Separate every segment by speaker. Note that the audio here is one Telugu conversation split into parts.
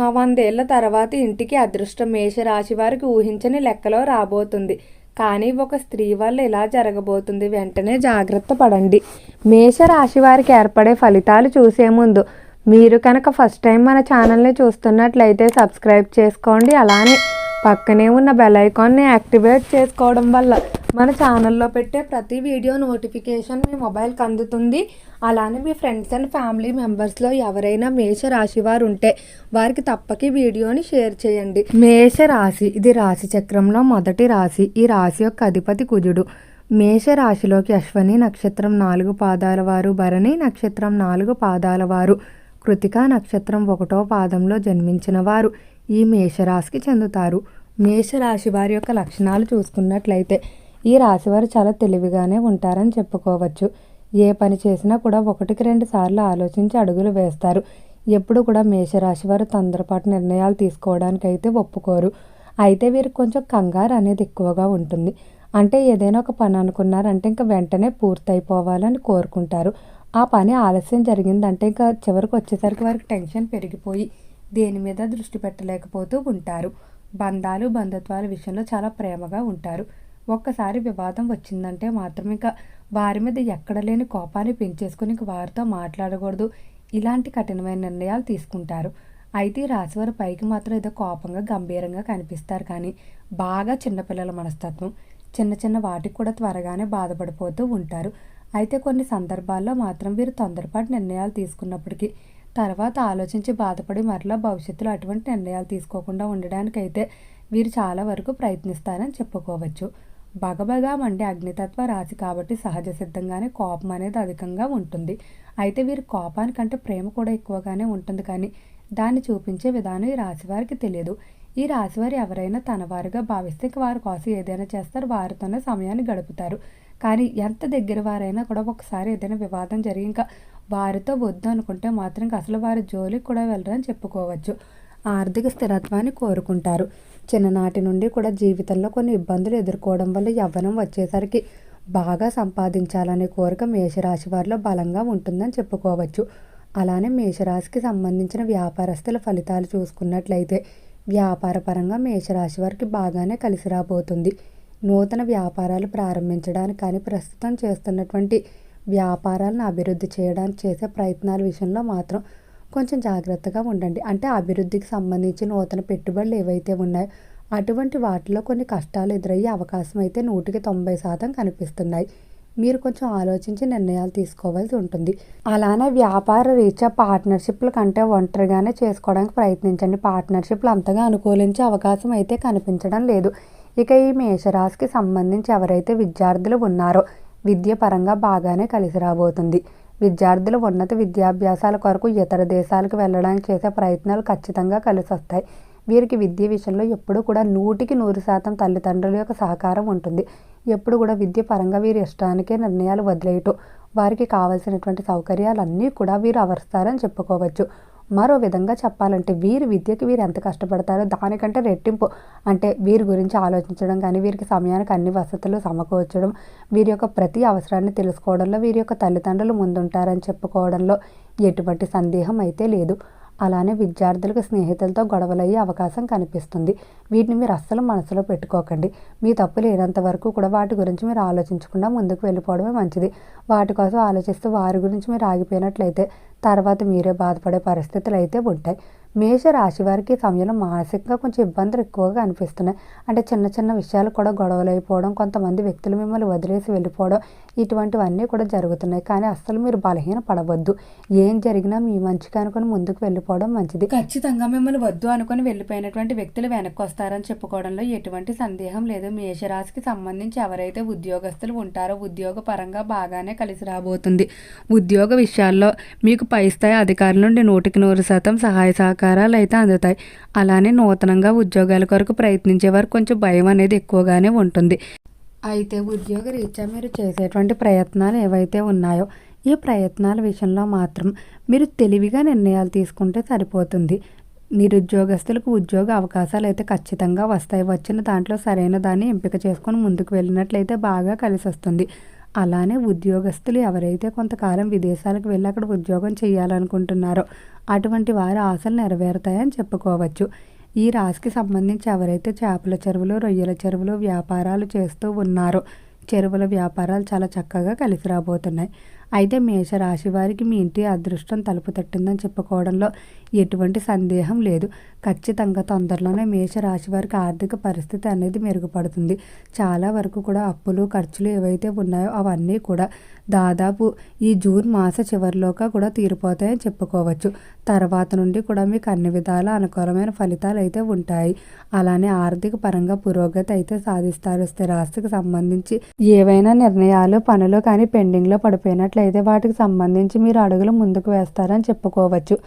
Speaker 1: ఆ వందేళ్ళ తర్వాత ఇంటికి అదృష్టం మేషరాశి వారికి ఊహించని లెక్కలో రాబోతుంది. కానీ ఒక స్త్రీ వల్ల ఇలా జరగబోతుంది. వెంటనే జాగ్రత్త పడండి. మేషరాశి వారికి ఏర్పడే ఫలితాలు చూసే ముందు మీరు కనుక ఫస్ట్ టైం మన ఛానల్ని చూస్తున్నట్లయితే సబ్స్క్రైబ్ చేసుకోండి. అలానే పక్కనే ఉన్న బెల్ ఐకాన్ని యాక్టివేట్ చేసుకోవడం వల్ల మన ఛానల్లో పెట్టే ప్రతి వీడియో నోటిఫికేషన్ మీ మొబైల్కి అందుతుంది. అలానే మీ ఫ్రెండ్స్ అండ్ ఫ్యామిలీ మెంబర్స్లో ఎవరైనా మేష రాశి వారు ఉంటే వారికి తప్పక వీడియోని షేర్ చేయండి. మేష రాశి ఇది రాశి చక్రంలో మొదటి రాశి. ఈ రాశి యొక్క అధిపతి కుజుడు. మేష రాశిలోకి అశ్వని నక్షత్రం నాలుగు పాదాల వారు భరణి నక్షత్రం నాలుగు పాదాల వారు కృతికా నక్షత్రం ఒకటో పాదంలో జన్మించిన వారు. ఈ మేషరాశికి చెందుతారు. మేషరాశి వారి యొక్క లక్షణాలు చూసుకున్నట్లయితే ఈ రాశివారు చాలా తెలివిగానే ఉంటారని చెప్పుకోవచ్చు. ఏ పని చేసినా కూడా ఒకటికి రెండు సార్లు ఆలోచించి అడుగులు వేస్తారు. ఎప్పుడు కూడా మేషరాశి వారు తొందరపాటు నిర్ణయాలు తీసుకోవడానికైతే ఒప్పుకోరు. అయితే వీరికి కొంచెం కంగారు అనేది ఎక్కువగా ఉంటుంది. అంటే ఏదైనా ఒక పని అనుకున్నారంటే ఇంకా వెంటనే పూర్తయిపోవాలని కోరుకుంటారు. ఆ పని ఆలస్యం జరిగిందంటే ఇంకా చివరికి వచ్చేసరికి వారికి టెన్షన్ పెరిగిపోయి దేని మీద దృష్టి పెట్టలేకపోతూ ఉంటారు. బంధాలు బంధుత్వాల విషయంలో చాలా ప్రేమగా ఉంటారు. ఒక్కసారి వివాదం వచ్చిందంటే మాత్రం ఇంకా వారి మీద ఎక్కడ లేని కోపాన్ని పెంచేసుకుని వారితో మాట్లాడకూడదు. ఇలాంటి కఠినమైన నిర్ణయాలు తీసుకుంటారు. అయితే ఈ రాశివారి పైకి మాత్రం ఏదో కోపంగా గంభీరంగా కనిపిస్తారు కానీ బాగా చిన్నపిల్లల మనస్తత్వం చిన్న చిన్న వాటికి కూడా త్వరగానే బాధపడిపోతూ ఉంటారు. అయితే కొన్ని సందర్భాల్లో మాత్రం వీరు తొందరపాటు నిర్ణయాలు తీసుకున్నప్పటికీ తర్వాత ఆలోచించి బాధపడి మరలా భవిష్యత్తులో అటువంటి నిర్ణయాలు తీసుకోకుండా ఉండడానికైతే వీరు చాలా వరకు ప్రయత్నిస్తారని చెప్పుకోవచ్చు. భగభగా మండే అగ్నితత్వ రాశి కాబట్టి సహజ సిద్ధంగానే కోపం అనేది అధికంగా ఉంటుంది. అయితే వీరి కోపానికంటే ప్రేమ కూడా ఎక్కువగానే ఉంటుంది కానీ దాన్ని చూపించే విధానం ఈ రాశి వారికి తెలియదు. ఈ రాశివారు ఎవరైనా తనవారిగా భావిస్తే వారి కోసం ఏదైనా చేస్తారు వారితోనే సమయాన్ని గడుపుతారు. కానీ ఎంత దగ్గర వారైనా కూడా ఒకసారి ఏదైనా వివాదం జరిగి ఇంకా వారితో వద్దు అనుకుంటే మాత్రం అసలు వారి జోలికి కూడా వెళ్ళరని చెప్పుకోవచ్చు. ఆర్థిక స్థిరత్వాన్ని కోరుకుంటారు. చిన్ననాటి నుండి కూడా జీవితంలో కొన్ని ఇబ్బందులు ఎదుర్కోవడం వల్ల యవ్వనం వచ్చేసరికి బాగా సంపాదించాలనే కోరిక మేషరాశి వారిలో బలంగా ఉంటుందని చెప్పుకోవచ్చు. అలానే మేషరాశికి సంబంధించిన వ్యాపారస్తుల ఫలితాలు చూసుకున్నట్లయితే వ్యాపారపరంగా మేషరాశి వారికి బాగానే కలిసి రాబోతుంది. నూతన వ్యాపారాలు ప్రారంభించడానికి కానీ ప్రస్తుతం చేస్తున్నటువంటి వ్యాపారాలను అభివృద్ధి చేయడానికి చేసే ప్రయత్నాల విషయంలో మాత్రం కొంచెం జాగ్రత్తగా ఉండండి. అంటే అభివృద్ధికి సంబంధించి నూతన పెట్టుబడులు ఏవైతే ఉన్నాయో అటువంటి వాటిలో కొన్ని కష్టాలు ఎదురయ్యే అవకాశం అయితే నూటికి తొంభై శాతం కనిపిస్తున్నాయి. మీరు కొంచెం ఆలోచించి నిర్ణయాలు తీసుకోవాల్సి ఉంటుంది. అలానే వ్యాపార రీత్యా పార్ట్నర్షిప్ల కంటే ఒంటరిగానే చేసుకోవడానికి ప్రయత్నించండి. పార్ట్నర్షిప్లు అంతగా అనుకూలించే అవకాశం అయితే కనిపించడం లేదు. ఇక ఈ మేషరాశికి సంబంధించి ఎవరైతే విద్యార్థులు ఉన్నారో విద్య పరంగా బాగానే కలిసి రాబోతుంది. విద్యార్థులు ఉన్నత విద్యాభ్యాసాల కొరకు ఇతర దేశాలకు వెళ్ళడానికి చేసే ప్రయత్నాలు ఖచ్చితంగా కలిసి వస్తాయి వీరికి విద్య విషయంలో ఎప్పుడు కూడా నూటికి నూరు శాతం తల్లిదండ్రుల యొక్క సహకారం ఉంటుంది. ఎప్పుడు కూడా విద్య పరంగా వీరి ఇష్టానికే నిర్ణయాలు వదిలేయటం వారికి కావలసినటువంటి సౌకర్యాలన్నీ కూడా వీరు అవరుస్తారని చెప్పుకోవచ్చు. మరో విధంగా చెప్పాలంటే వీరి విద్యకి వీరు ఎంత కష్టపడతారో దానికంటే రెట్టింపు. అంటే వీరి గురించి ఆలోచించడం కానీ వీరికి సమయానికి అన్ని వసతులు సమకూర్చడం వీరి యొక్క ప్రతి అవసరాన్ని తెలుసుకోవడంలో వీరి యొక్క తల్లిదండ్రులు ముందుంటారని చెప్పుకోవడంలో ఎటువంటి సందేహం అయితే లేదు. అలానే విద్యార్థులకు స్నేహితులతో గొడవలయ్యే అవకాశం కనిపిస్తుంది. వీటిని మీరు అస్సలు మనసులో పెట్టుకోకండి. మీ తప్పు లేనంత వరకు కూడా వాటి గురించి మీరు ఆలోచించకుండా ముందుకు వెళ్ళిపోవడమే మంచిది. వాటి కోసం ఆలోచిస్తూ వారి గురించి మీరు ఆగిపోయినట్లయితే తర్వాత మీరే బాధపడే పరిస్థితులు అయితే ఉంటాయి. మేష రాశి వారికి సమయంలో మానసికంగా కొంచెం ఇబ్బందులు ఎక్కువగా అనిపిస్తున్నాయి. అంటే చిన్న చిన్న విషయాలు కూడా గొడవలు అయిపోవడం కొంతమంది వ్యక్తులు మిమ్మల్ని వదిలేసి వెళ్ళిపోవడం ఇటువంటివన్నీ కూడా జరుగుతున్నాయి. కానీ అస్సలు మీరు బలహీన పడవద్దు. ఏం జరిగినా మీ మంచిగా అనుకుని ముందుకు వెళ్ళిపోవడం మంచిది. ఖచ్చితంగా మిమ్మల్ని వద్దు అనుకుని వెళ్ళిపోయినటువంటి వ్యక్తులు వెనక్కి వస్తారని చెప్పుకోవడంలో ఎటువంటి సందేహం లేదు. మేషరాశికి సంబంధించి ఎవరైతే ఉద్యోగస్తులు ఉంటారో ఉద్యోగ పరంగా బాగానే కలిసి రాబోతుంది. ఉద్యోగ విషయాల్లో మీకు పై స్థాయి అధికారుల నుండి నూటికి నూరు శాతం సహాయ సహకారం సహకారాలు అయితే అందుతాయి. అలానే నూతనంగా ఉద్యోగాల కొరకు ప్రయత్నించే వారు కొంచెం భయం అనేది ఎక్కువగానే ఉంటుంది. అయితే ఉద్యోగ రీత్యా మీరు చేసేటువంటి ప్రయత్నాలు ఏవైతే ఉన్నాయో ఈ ప్రయత్నాల విషయంలో మాత్రం మీరు తెలివిగా నిర్ణయాలు తీసుకుంటే సరిపోతుంది. నిరుద్యోగస్తులకు ఉద్యోగ అవకాశాలు అయితే ఖచ్చితంగా వస్తాయి. వచ్చిన దాంట్లో సరైన దాన్ని ఎంపిక చేసుకొని ముందుకు వెళ్ళినట్లయితే బాగా కలిసి వస్తుంది అలానే ఉద్యోగస్తులు ఎవరైతే కొంతకాలం విదేశాలకు వెళ్ళి అక్కడ ఉద్యోగం చేయాలనుకుంటున్నారో అటువంటి వారి ఆశలు నెరవేరుతాయని చెప్పుకోవచ్చు. ఈ రాశికి సంబంధించి ఎవరైతే చేపల చెరువులు రొయ్యల చెరువులు వ్యాపారాలు చేస్తూ ఉన్నారో చెరువుల వ్యాపారాలు చాలా చక్కగా కలిసి రాబోతున్నాయి. అయితే మేషరాశి వారికి మీ ఇంటి అదృష్టం తలుపు తట్టిందని చెప్పుకోవడంలో ఎటువంటి సందేహం లేదు. ఖచ్చితంగా తొందరలోనే మేషరాశి వారికి ఆర్థిక పరిస్థితి అనేది మెరుగుపడుతుంది. చాలా వరకు కూడా అప్పులు ఖర్చులు ఏవైతే ఉన్నాయో అవన్నీ కూడా దాదాపు ఈ జూన్ మాస చివరిలోగా కూడా తీరిపోతాయని చెప్పుకోవచ్చు. తర్వాత నుండి కూడా మీకు అన్ని విధాల అనుకూలమైన ఫలితాలు అయితే ఉంటాయి. అలానే ఆర్థిక పరంగా పురోగతి అయితే సాధిస్తారు. స్థిరాస్తికి సంబంధించి ఏవైనా నిర్ణయాలు పనులు కానీ పెండింగ్లో పడిపోయినట్లయితే వాటికి సంబంధించి మీరు అడుగులు ముందుకు వేస్తారని చెప్పుకోవచ్చు.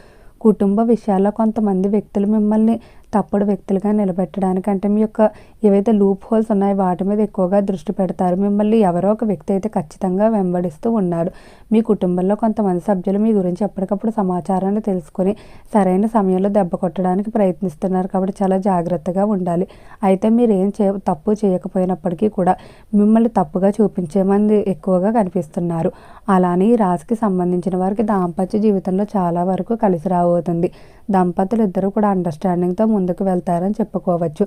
Speaker 1: కుటుంబ విషయాల్లో కొంతమంది వ్యక్తులు మిమ్మల్ని తప్పుడు వ్యక్తులుగా నిలబెట్టడానికంటే మీ యొక్క ఏవైతే లూప్ హోల్స్ ఉన్నాయో వాటి మీద ఎక్కువగా దృష్టి పెడతారు. మిమ్మల్ని ఎవరో ఒక వ్యక్తి అయితే ఖచ్చితంగా వెంబడిస్తూ ఉన్నాడు. మీ కుటుంబంలో కొంతమంది సభ్యులు మీ గురించి ఎప్పటికప్పుడు సమాచారాన్ని తెలుసుకొని సరైన సమయంలో దెబ్బ కొట్టడానికి ప్రయత్నిస్తున్నారు కాబట్టి చాలా జాగ్రత్తగా ఉండాలి. అయితే మీరు ఏం చే తప్పు చేయకపోయినప్పటికీ కూడా మిమ్మల్ని తప్పుగా చూపించే మంది ఎక్కువగా కనిపిస్తున్నారు. అలానే ఈ రాశికి సంబంధించిన వారికి దాంపత్య జీవితంలో చాలా వరకు కలిసి రాబోతుంది. దంపతులు ఇద్దరు కూడా అండర్స్టాండింగ్తో ముందుకు వెళ్తారని చెప్పుకోవచ్చు.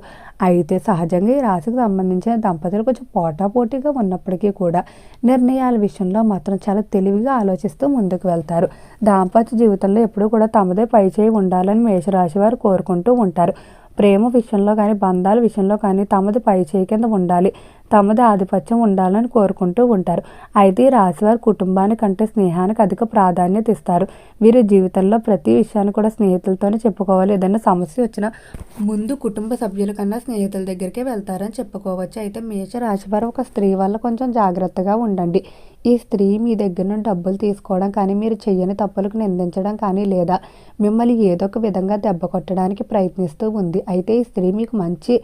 Speaker 1: అయితే సహజంగా ఈ రాశికి సంబంధించిన దంపతులు కొంచెం పోటాపోటీగా ఉన్నప్పటికీ కూడా నిర్ణయాల విషయంలో మాత్రం చాలా తెలివిగా ఆలోచిస్తూ ముందుకు వెళ్తారు. దాంపత్య జీవితంలో ఎప్పుడూ కూడా తమదే పై చేయి ఉండాలని మేషరాశి వారు కోరుకుంటూ ఉంటారు. ప్రేమ విషయంలో కానీ బంధాల విషయంలో కానీ తమది పై చేయి కింద ఉండాలి. తమది ఆధిపత్యం ఉండాలని కోరుకుంటూ ఉంటారు. అయితే ఈ రాశివారి కుటుంబానికంటే స్నేహానికి అధిక ప్రాధాన్యత ఇస్తారు. వీరి జీవితంలో ప్రతి విషయాన్ని కూడా స్నేహితులతోనే చెప్పుకోవాలి. ఏదైనా సమస్య వచ్చినా ముందు కుటుంబ సభ్యుల కన్నా స్నేహితుల దగ్గరికే వెళ్తారని చెప్పుకోవచ్చు. అయితే మేష రాశివారు ఒక స్త్రీ వల్ల కొంచెం జాగ్రత్తగా ఉండండి. ఈ స్త్రీ మీ దగ్గర నుండి డబ్బులు తీసుకోవడం కానీ మీరు చెయ్యని తప్పులకు నిందించడం కానీ లేదా మిమ్మల్ని ఏదో ఒక విధంగా దెబ్బ కొట్టడానికి ప్రయత్నిస్తూ ఉంది. అయితే ఈ స్త్రీ మీకు మంచి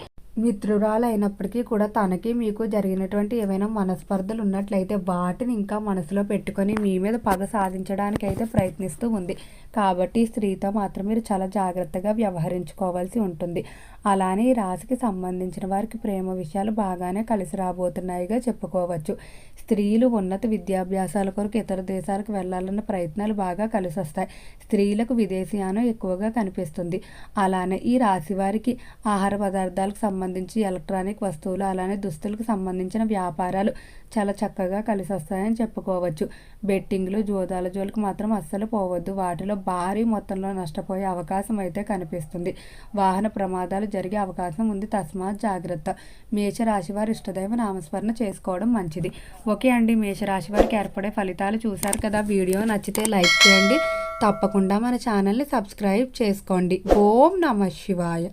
Speaker 1: మిత్రురాలు అయినప్పటికీ కూడా తనకి మీకు జరిగినటువంటి ఏవైనా మనస్పర్ధలు ఉన్నట్లయితే వాటిని ఇంకా మనసులో పెట్టుకొని మీ మీద పగ సాధించడానికి అయితే ప్రయత్నిస్తూ ఉంది. కాబట్టి స్త్రీతో మాత్రం మీరు చాలా జాగ్రత్తగా వ్యవహరించుకోవాల్సి ఉంటుంది. అలానే ఈ రాశికి సంబంధించిన వారికి ప్రేమ విషయాలు బాగానే కలిసి రాబోతున్నాయిగా చెప్పుకోవచ్చు. స్త్రీలు ఉన్నత విద్యాభ్యాసాల కొరకు ఇతర దేశాలకు వెళ్ళాలన్న ప్రయత్నాలు బాగా కలిసి వస్తాయి స్త్రీలకు విదేశీయానం ఎక్కువగా కనిపిస్తుంది. అలానే ఈ రాశి వారికి ఆహార పదార్థాలకు సంబంధించి ఎలక్ట్రానిక్ వస్తువులు అలానే దుస్తులకు సంబంధించిన వ్యాపారాలు చాలా చక్కగా కలిసి వస్తాయని చెప్పుకోవచ్చు. బెట్టింగ్లు జోదాల జోలికి మాత్రం అస్సలు పోవద్దు. వాటిలో భారీ మొత్తంలో నష్టపోయే అవకాశం అయితే కనిపిస్తుంది. వాహన ప్రమాదాలు జరిగే అవకాశం ఉంది. తస్మాత్ జాగ్రత్త. మేషరాశి వారి ఇష్టదైవ నామస్మరణ చేసుకోవడం మంచిది. ఓకే అండి. మేషరాశి వారికి ఏర్పడే ఫలితాలు చూశారు కదా. వీడియో నచ్చితే లైక్ చేయండి. తప్పకుండా మన ఛానల్ని సబ్స్క్రైబ్ చేసుకోండి. ఓం నమ శివాయ.